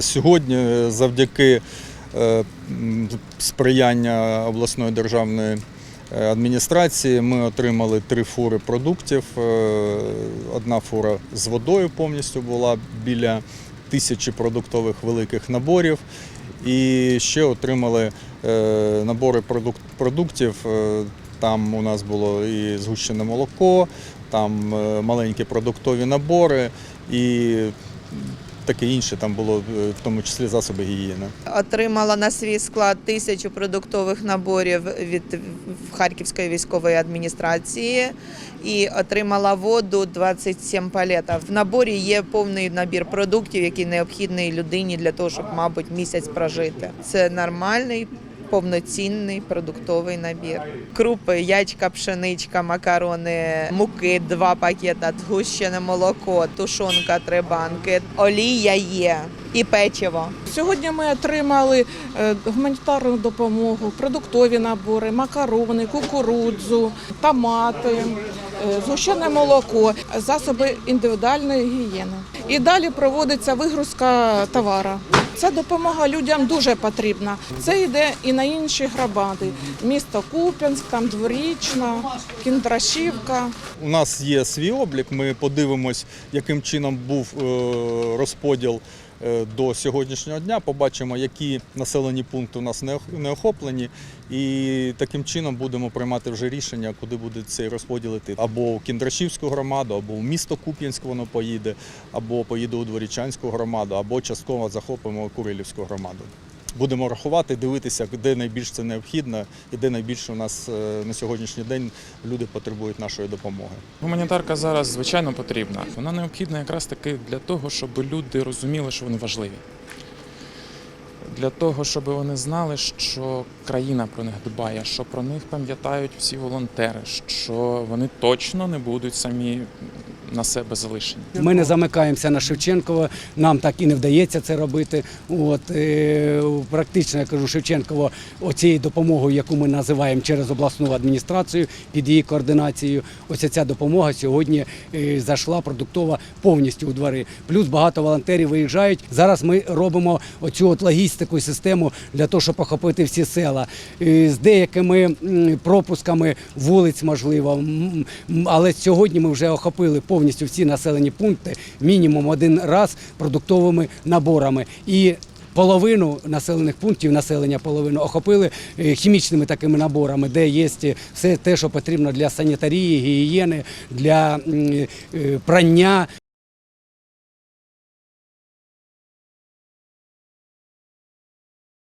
Сьогодні завдяки е, сприяння обласної державної е, адміністрації ми отримали три фури продуктів. Е, Одна фура з водою повністю була біля тисячі продуктових великих наборів. І ще отримали е, набори продуктів. Е, Там у нас було і згущене молоко, там е, маленькі продуктові набори і таке інше. Там було е, в тому числі засоби гігієни. Отримала на свій склад тисячу продуктових наборів від Харківської військової адміністрації і отримала воду 27 палетів. В наборі є повний набір продуктів, який необхідний людині для того, щоб, мабуть, місяць прожити. Це нормальний. Повноцінний продуктовий набір. Крупи, ячка, пшеничка, макарони, муки, два пакета, згущене молоко, тушонка, три банки, олія є і печиво. Сьогодні ми отримали е, гуманітарну допомогу, продуктові набори, макарони, кукурудзу, томати, е, згущене молоко, засоби індивідуальної гігієни. І далі проводиться вигрузка товара. Ця допомога людям дуже потрібна. Це йде і на інші громади. Місто Куп'янськ, там Дворічна, Кіндрашівка. У нас є свій облік. Ми подивимось, яким чином був е, розподіл до сьогоднішнього дня. Побачимо, які населені пункти у нас не охоплені, і таким чином будемо приймати вже рішення, куди буде цей розподіл іти. Або у Кіндрашівську громаду, або в місто Куп'янськ воно поїде, або поїде у Дворічанську громаду, або частково захопимо Курилівську громаду. Будемо рахувати, дивитися, де найбільш це необхідно і де найбільше у нас е, на сьогоднішній день люди потребують нашої допомоги. Гуманітарка зараз звичайно потрібна. Вона необхідна якраз таки для того, щоб люди розуміли, що вони важливі. Для того, щоб вони знали, що країна про них дбає, що про них пам'ятають всі волонтери, що вони точно не будуть самі на себе залишені. Ми не замикаємося на Шевченково, нам так і не вдається це робити. От, е, практично я кажу Шевченково оцією допомогою, яку ми називаємо через обласну адміністрацію під її координацією. Ось ця допомога сьогодні е, зайшла продуктова повністю у двори. Плюс багато волонтерів виїжджають. Зараз ми робимо оцю от логістику і систему для того, щоб охопити всі села Е, з деякими пропусками вулиць, можливо. Але сьогодні ми вже охопили повністю всі населені пункти мінімум один раз продуктовими наборами. І Половину населених пунктів населення половину охопили е, хімічними такими наборами, де є все те, що потрібно для санітарії, гігієни, для е, прання.